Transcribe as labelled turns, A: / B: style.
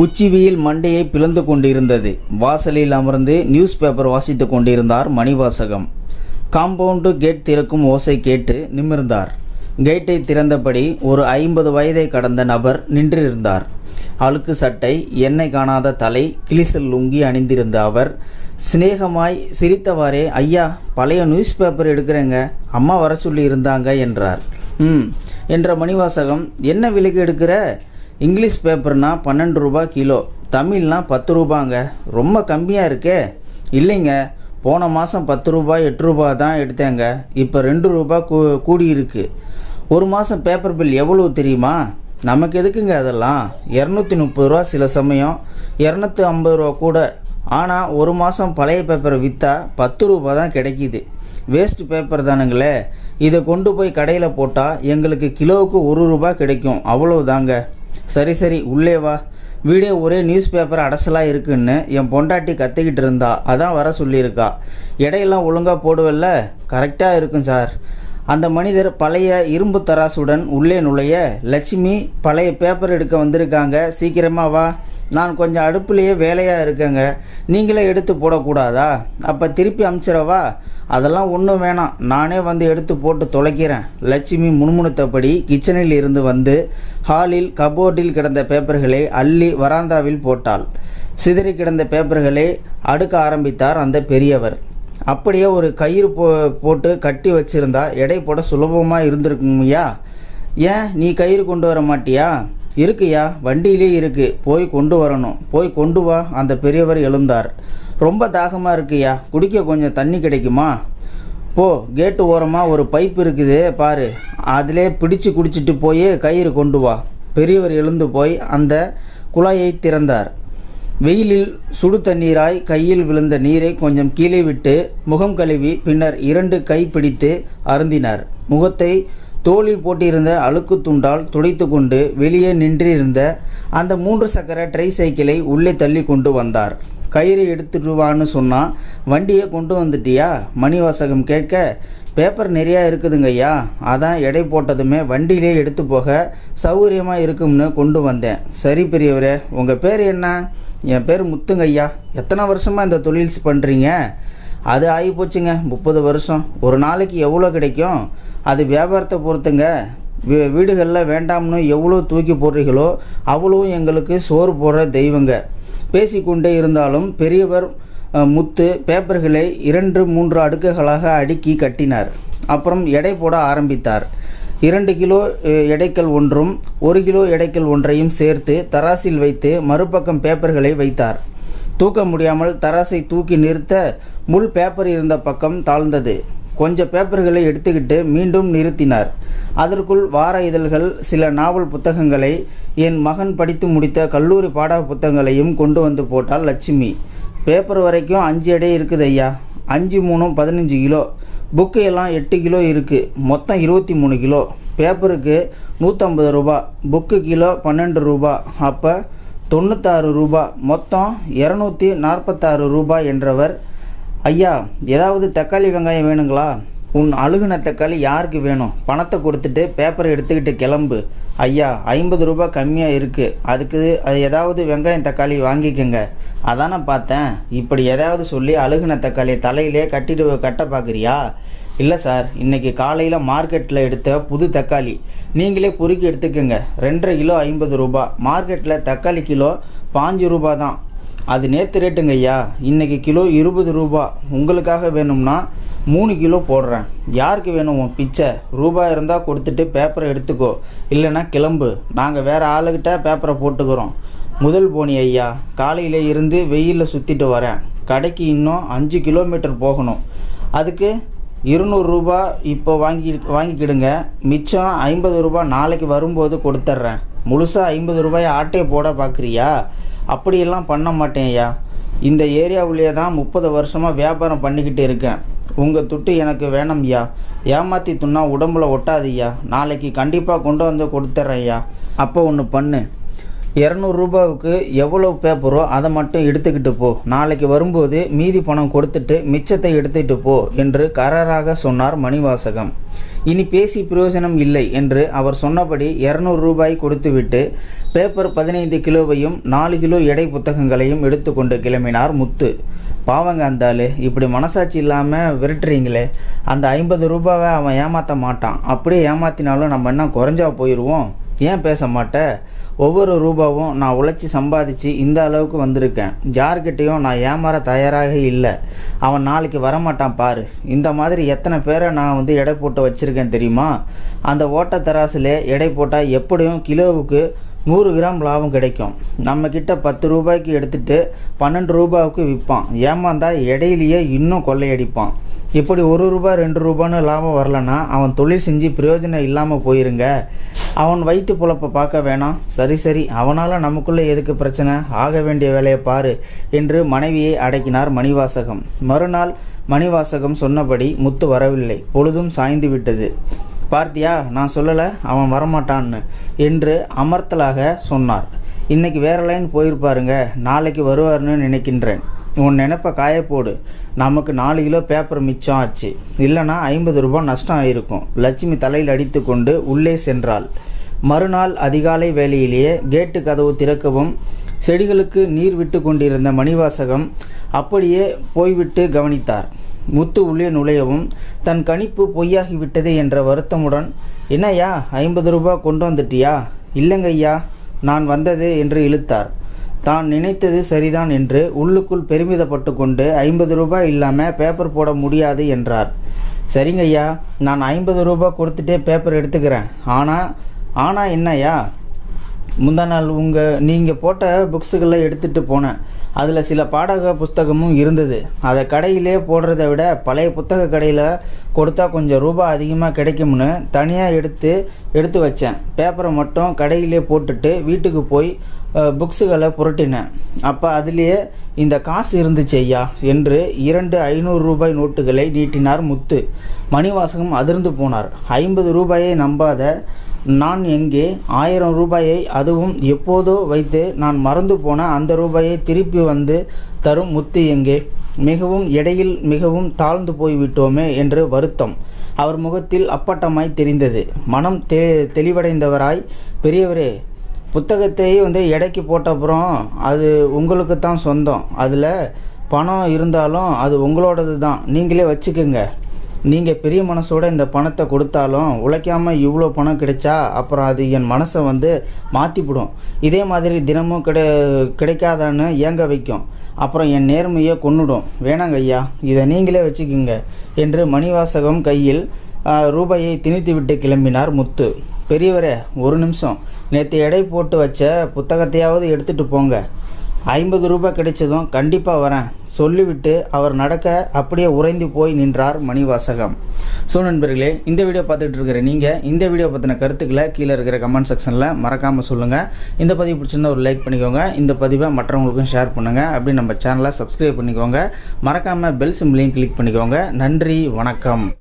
A: உச்சிவியில் மண்டையை பிளந்து கொண்டிருந்தது. வாசலில் அமர்ந்து நியூஸ் பேப்பர் வாசித்துக் கொண்டிருந்தார் மணிவாசகம். காம்பவுண்டு கேட் திறக்கும் ஓசை கேட்டு நிமிர்ந்தார். கேட்டை திறந்தபடி ஒரு ஐம்பது வயதை கடந்த நபர் நின்றிருந்தார். அழுக்கு சட்டை எண்ணெய் காணாத தலை கிளிசல் லுங்கி அணிந்திருந்த அவர் சிநேகமாய் சிரித்தவாறே ஐயா பழைய நியூஸ் பேப்பர் எடுக்கிறேங்க அம்மா வர சொல்லி இருந்தாங்க என்றார். ம் என்ற மணிவாசகம் என்ன விலைக்கு எடுக்கிற? இங்கிலீஷ் பேப்பர்னால் பன்னெண்டு ரூபா கிலோ தமிழ்னா பத்து ரூபாங்க. ரொம்ப கம்மியாக இருக்கே. இல்லைங்க போன மாதம் பத்து ரூபாய் எட்டு ரூபா தான் எடுத்தேங்க. இப்போ ரெண்டு ரூபா கூ கூடியிருக்கு. ஒரு மாதம் பேப்பர் பில் எவ்வளவு தெரியுமா? நமக்கு எதுக்குங்க அதெல்லாம்? இரநூத்தி முப்பது ரூபா சில சமயம் இரநூத்தி ஐம்பது ரூபா கூட. ஆனால் ஒரு மாதம் பழைய பேப்பரை விற்றா பத்து ரூபா தான் கிடைக்கிது. வேஸ்ட் பேப்பர் தானுங்களே. இதை கொண்டு போய் கடையில் போட்டால் எங்களுக்கு கிலோவுக்கு ஒரு ரூபா கிடைக்கும். அவ்வளவுதாங்க. சரி சரி உள்ளே வா. வீடே ஒரே நியூஸ் பேப்பர் அடசலாக இருக்குன்னு என் பொண்டாட்டி கத்திக்கிட்டு இருந்தா. அதான் வர சொல்லியிருக்கா. எடையெல்லாம் ஒழுங்காக போடுவல்ல? கரெக்டாக இருக்கும் சார் அந்த மனிதர் பழைய இரும்பு தராசுடன் உள்ளே நுழைய லட்சுமி பழைய பேப்பர் எடுக்க வந்திருக்காங்க. சீக்கிரமாக வா. நான் கொஞ்சம் அடுப்புலேயே வேலையாக இருக்கேங்க. நீங்களே எடுத்து போடக்கூடாதா? அப்போ திருப்பி அமுச்சிடவா? அதெல்லாம் ஒன்றும் வேணாம். நானே வந்து எடுத்து போட்டு தொலைக்கிறேன். லட்சுமி முணுமுணுத்தபடி கிச்சனில் இருந்து வந்து ஹாலில் கபோர்டில் கிடந்த பேப்பர்களை அள்ளி வராந்தாவில் போட்டாள். சிதறி கிடந்த பேப்பர்களை அடுக்க ஆரம்பித்தார் அந்த பெரியவர். அப்படியே ஒரு கயிறு போ போட்டு கட்டி வச்சிருந்தா எடை போட சுலபமாக இருந்திருக்குங்கய்யா ஏன் நீ கயிறு கொண்டு வர மாட்டியா? இருக்குயா? வண்டியிலே இருக்கு. போய் கொண்டு வரணும். போய் கொண்டு வா. அந்த பெரியவர் எழுந்தார். ரொம்ப தாகமாக இருக்குயா? குடிக்க கொஞ்சம் தண்ணி கிடைக்குமா? போ கேட்டு ஓரமாக ஒரு பைப் இருக்குது பாரு. அதிலே பிடிச்சு குடிச்சிட்டு போய் கயிறு கொண்டு வா. பெரியவர் எழுந்து போய் அந்த குழாயை திறந்தார். வெயிலில் சுடு தண்ணீராய் கையில் விழுந்த நீரை கொஞ்சம் கீழே விட்டு முகம் கழுவி பின்னர் இரண்டு கை பிடித்து அருந்தினார். முகத்தை தோளில் போட்டிருந்த அழுக்கு துண்டால் துடைத்து கொண்டு வெளியே நின்றிருந்த அந்த மூன்று சக்கர ட்ரை சைக்கிளை உள்ளே தள்ளி கொண்டு வந்தார். கயிறு எடுத்துடுவான்னு வான்னு வண்டியை கொண்டு வந்துட்டியா? மணிவாசகம் கேட்க பேப்பர் நிறையா இருக்குதுங்க ஐயா. அதான் எடை போட்டதுமே வண்டியிலே எடுத்து போக சௌகரியமாக இருக்கும்னு கொண்டு வந்தேன். சரி பெரியவரே உங்கள் பேர் என்ன? என் பேர் முத்துங்கய்யா எத்தனை வருஷமாக இந்த தொழில் பண்ணுறீங்க அது ஆகி போச்சுங்க முப்பது வருஷம். ஒரு நாளைக்கு எவ்வளோ கிடைக்கும்? அது வியாபாரத்தை பொறுத்துங்க. வீ வீடுகளில் வேண்டாம்னு எவ்வளோ தூக்கி போடுறீங்களோ அவ்வளவும் எங்களுக்கு சோறு போடுற தெய்வங்க. பேசிக்கொண்டே இருந்தாலும் பெரியவர் முத்து பேப்பர்களை இரண்டு மூன்று அடுக்குகளாக அடுக்கி கட்டினார். அப்புறம் எடை போட ஆரம்பித்தார். இரண்டு கிலோ எடைக்கல் ஒன்றும் ஒரு கிலோ எடைக்கல் ஒன்றையும் சேர்த்து தராசில் வைத்து மறுபக்கம் பேப்பர்களை வைத்தார். தூக்க முடியாமல் தராசை தூக்கி நிறுத்த முள் பேப்பர் இருந்த பக்கம் தாழ்ந்தது. கொஞ்சம் பேப்பர்களை எடுத்துக்கிட்டு மீண்டும் நிறுத்தினார். அதற்குள் வார இதழ்கள் சில நாவல் புத்தகங்களை என் மகன் படித்து முடித்த கல்லூரி பாட புத்தகங்களையும் கொண்டு வந்து போட்டால் லட்சுமி. பேப்பர் வரைக்கும் அஞ்சு எடை இருக்குது ஐயா. அஞ்சு மூணும் பதினஞ்சு கிலோ. புக்கு எல்லாம் எட்டு கிலோ இருக்குது மொத்தம் இருபத்தி மூணு கிலோ. பேப்பருக்கு நூற்றம்பது ரூபா. புக்கு கிலோ பன்னெண்டு ரூபா. அப்போ தொண்ணூத்தாறு ரூபா. மொத்தம் இரநூத்தி நாற்பத்தாறு ரூபாய் என்றவர் ஐயா ஏதாவது தக்காளி வெங்காயம் வேணுங்களா? உன் அழுகுன தக்காளி யாருக்கு வேணும்? பணத்தை கொடுத்துட்டு பேப்பரை எடுத்துக்கிட்டு கிளம்பு. ஐயா ஐம்பது ரூபாய் கம்மியாக இருக்குது அதுக்கு அது ஏதாவது வெங்காயம் தக்காளி வாங்கிக்கோங்க. அதானே பார்த்தேன். இப்படி ஏதாவது சொல்லி அழுகுன தக்காளி தலையிலே கட்டிட்டு கட்ட பார்க்குறியா? இல்லை சார் இன்றைக்கி காலையில் மார்க்கெட்டில் எடுத்த புது தக்காளி. நீங்களே பொறுக்கி எடுத்துக்கோங்க. ரெண்டரை கிலோ ஐம்பது ரூபா. மார்க்கெட்டில் தக்காளி கிலோ பாஞ்சு ரூபா தான். அது நேற்று ரேட்டுங்க ஐயா. இன்றைக்கி கிலோ இருபது ரூபா. உங்களுக்காக வேணும்னா மூணு கிலோ போடுறேன். யாருக்கு வேணும் உன் பிச்சை? ரூபாய் இருந்தால் கொடுத்துட்டு பேப்பரை எடுத்துக்கோ. இல்லைன்னா கிளம்பு. நாங்கள் வேறு ஆளுகிட்ட பேப்பரை போட்டுக்கிறோம். முதல் போனி ஐயா. காலையில் இருந்து வெயிலில் சுற்றிட்டு வரேன். கடைக்கு இன்னும் அஞ்சு கிலோமீட்டர் போகணும். அதுக்கு இருநூறுரூபா இப்போ வாங்கி வாங்கிக்கிடுங்க. மிச்சம் ஐம்பது ரூபா நாளைக்கு வரும்போது கொடுத்துட்றேன் முழுசாக ஐம்பது ரூபாய் ஆட்டையை போட பார்க்குறியா அப்படியெல்லாம் பண்ண மாட்டேன் ஐயா. இந்த ஏரியாவுலேயே தான் முப்பது வருஷமாக வியாபாரம் பண்ணிக்கிட்டு இருக்கேன். உங்கள் துட்டு எனக்கு வேணும் ஐயா. ஏமாற்றி துண்ணா உடம்புல ஒட்டாது ஐயா. நாளைக்கு கண்டிப்பாக கொண்டு வந்து கொடுத்துட்றேன் ஐயா. அப்போ ஒன்று பண்ணு. இரநூறு ரூபாவுக்கு எவ்வளோ பேப்பரோ அதை மட்டும் எடுத்துக்கிட்டு போ. நாளைக்கு வரும்போது மீதி பணம் கொடுத்துட்டு மிச்சத்தை எடுத்துக்கிட்டு போ என்று கராராக சொன்னார் மணிவாசகம். இனி பேசி பிரயோஜனம் இல்லை என்று அவர் சொன்னபடி இரநூறு ரூபாய் கொடுத்துவிட்டு பேப்பர் பதினைந்து கிலோவையும் நாலு கிலோ எடை புத்தகங்களையும் எடுத்துக்கொண்டு கிளம்பினார் முத்து. பாவங்க அந்த இப்படி மனசாட்சி இல்லாமல் விரட்டுறீங்களே. அந்த ஐம்பது ரூபாவை அவன் ஏமாற்ற மாட்டான். அப்படியே ஏமாத்தினாலும் நம்ம என்ன குறைஞ்சா போயிடுவோம் ஏன் பேச மாட்ட? ஒவ்வொரு ரூபாவும் நான் உழைச்சி சம்பாதிச்சு இந்த அளவுக்கு வந்திருக்கேன். யார்கிட்டேயும் நான் ஏமாற தயாராக இல்லை. அவன் நாளைக்கு வரமாட்டான் பாரு. இந்த மாதிரி எத்தனை பேரை நான் வந்து எடை போட்டு வச்சுருக்கேன் தெரியுமா? அந்த ஓட்ட தராசில் எடை போட்டால் எப்படியும் கிலோவுக்கு நூறு கிராம் லாபம் கிடைக்கும். நம்ம பத்து ரூபாய்க்கு எடுத்துகிட்டு பன்னெண்டு ரூபாய்க்கு விற்பான் ஏமாந்தா இடையிலேயே இன்னும் கொள்ளையடிப்பான். இப்படி ஒரு ரூபாய் ரெண்டு ரூபான்னு லாபம் வரலன்னா அவன் தொழில் செஞ்சு பிரயோஜனம் இல்லாமல் போயிருங்க. அவன் வயிற்று புழப்பை பார்க்க வேணாம். சரி சரி. அவனால் நமக்குள்ளே எதுக்கு பிரச்சனை? ஆக வேண்டிய வேலையை பாரு என்று மனைவியை அடக்கினார் மணிவாசகம். மறுநாள் மணிவாசகம் சொன்னபடி முத்து வரவில்லை. பொழுதும் சாய்ந்து விட்டது. பார்த்தியா? நான் சொல்லலை அவன் வரமாட்டான்னு. என்று அமர்த்தலாக சொன்னார். இன்னைக்கு வேற லைன் போயிருப்பாருங்க. நாளைக்கு வருவார்னு நினைக்கின்றேன். உன் நினைப்பை காயப்போடு நமக்கு நாலு கிலோ பேப்பர் மிச்சம் ஆச்சு. இல்லைன்னா ஐம்பது ரூபாய் நஷ்டம் ஆயிருக்கும். லட்சுமி தலையில் அடித்து கொண்டு உள்ளே சென்றாள். மறுநாள் அதிகாலை வேளையிலேயே கேட்டு கதவு திறக்கவும் செடிகளுக்கு நீர் விட்டு கொண்டிருந்த மணிவாசகம் அப்படியே போய்விட்டு கவனித்தார். முத்து உள்ளே நுழையவும் தன் கணிப்பு பொய்யாகிவிட்டது என்ற வருத்தமுடன் என்னய்யா ஐம்பது ரூபாய் கொண்டு வந்துட்டியா? இல்லைங்கய்யா நான் வந்தது என்று இழுத்தார். தான் நினைத்தது சரிதான் என்று உள்ளுக்குள் பெருமிதப்பட்டு கொண்டு ஐம்பது ரூபாய் இல்லாமல் பேப்பர் போட முடியாது என்றார். சரிங்கய்யா நான் ஐம்பது ரூபாய் கொடுத்துட்டே பேப்பர் எடுத்துக்கிறேன். ஆனால் ஆனால் என்னய்யா? முந்தா நாள் உங்கள் நீங்கள் போட்ட புக்ஸுகளை எடுத்துகிட்டு போனேன். அதில் சில பாடக புஸ்தகமும் இருந்தது. அதை கடையிலே போடுறத விட பழைய புத்தக கடையில் கொடுத்தா கொஞ்சம் ரூபாய் அதிகமாக கிடைக்கும்னு தனியாக எடுத்து எடுத்து வச்சேன். பேப்பரை மட்டும் கடையிலே போட்டுட்டு வீட்டுக்கு போய் புக்ஸுகளை புரட்டினேன். அப்போ அதுலேயே இந்த காசு இருந்துச்சு ஐயா என்று இரண்டு ஐநூறு ரூபாய் நோட்டுகளை நீட்டினார் முத்து. மணிவாசகம் அதிர்ந்து போனார். ஐம்பது ரூபாயை நம்பாத நான் எங்கே? ஆயிரம் ரூபாயை அதுவும் எப்போதோ வைத்து நான் மறந்து போன அந்த ரூபாயை திருப்பி வந்து தரும் முத்து எங்கே? மிகவும் இடையில் மிகவும் தாழ்ந்து போய்விட்டோமே என்று வருத்தம். அவர் முகத்தில் அப்பட்டமாய் தெரிந்தது. மனம் தெ தெளிவடைந்தவராய் பெரியவரே புத்தகத்தை வந்து எடைக்கு போட்ட அப்புறம் அது உங்களுக்கு தான் சொந்தம். அதில் பணம் இருந்தாலும் அது உங்களோடது தான் நீங்களே வச்சுக்கோங்க. நீங்கள் பெரிய மனசோட இந்த பணத்தை கொடுத்தாலும் உழைக்காமல் இவ்வளோ பணம் கிடைச்சா அப்புறம் அது என் மனசை வந்து மாற்றிவிடும் இதே மாதிரி தினமும் கிடை கிடைக்காதான்னு ஏங்க வைக்கும். அப்புறம் என் நேர்மையை கொன்னுடும். வேணாங்க ஐயா இதை நீங்களே வச்சுக்கோங்க என்று மணிவாசகம் கையில் ரூபாயை திணித்து விட்டு கிளம்பினார் முத்து. பெரியவரே ஒரு நிமிஷம். நேற்று எடை போட்டு வச்ச புத்தகத்தையாவது எடுத்துகிட்டு போங்க. ஐம்பது ரூபாய் கிடைச்சதும் கண்டிப்பாக வரேன். சொல்லிவிட்டு அவர் நடக்க அப்படியே உறைந்து போய் நின்றார் மணிவாசகம். ஸோ நண்பர்களே இந்த வீடியோ பார்த்துட்டு இருக்கிற நீங்கள் இந்த வீடியோ பற்றின கருத்துக்களை கீழே இருக்கிற கமெண்ட் செக்ஷனில் மறக்காமல் சொல்லுங்கள் இந்த பதிவு பிடிச்சிருந்தா ஒரு லைக் பண்ணிக்கோங்க. இந்த பதிவை மற்றவங்களுக்கும் ஷேர் பண்ணுங்கள் அப்படி நம்ம சேனலை சப்ஸ்கிரைப் பண்ணிக்கோங்க. மறக்காமல் பெல் சிம்லையும் கிளிக் பண்ணிக்கோங்க. நன்றி வணக்கம்.